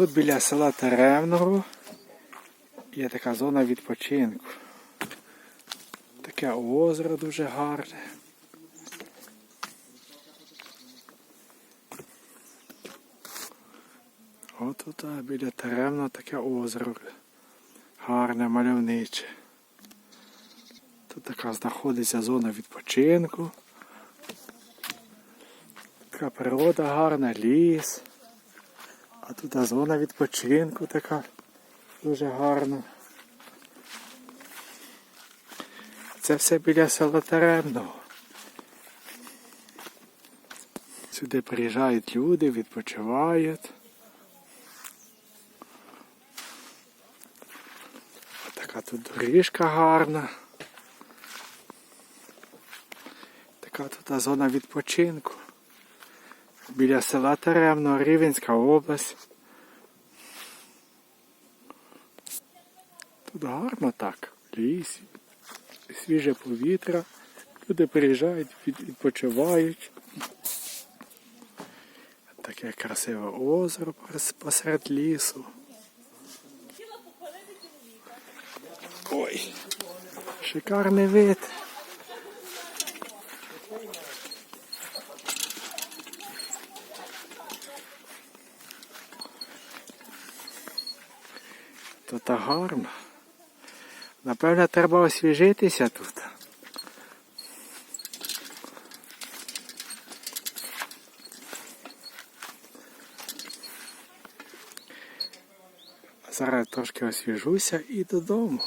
Тут біля села Теревного є така зона відпочинку. Таке озеро дуже гарне. От тут біля Теремного таке озеро. Гарне, мальовниче. Тут така знаходиться зона відпочинку. Така природа гарна, ліс. А тут зона відпочинку така дуже гарна. Це все біля села Теремного. Сюди приїжджають люди, відпочивають. Така тут доріжка гарна. Така тут зона відпочинку. Біля села Теремно, Рівенська область. Тут гарно так, ліс, свіже повітря. Люди приїжджають, відпочивають. Таке красиве озеро посеред лісу. Ой, шикарний вид. Тут та гарно. Напевно, треба освіжитися тут. Зараз трошки освіжуся і додому.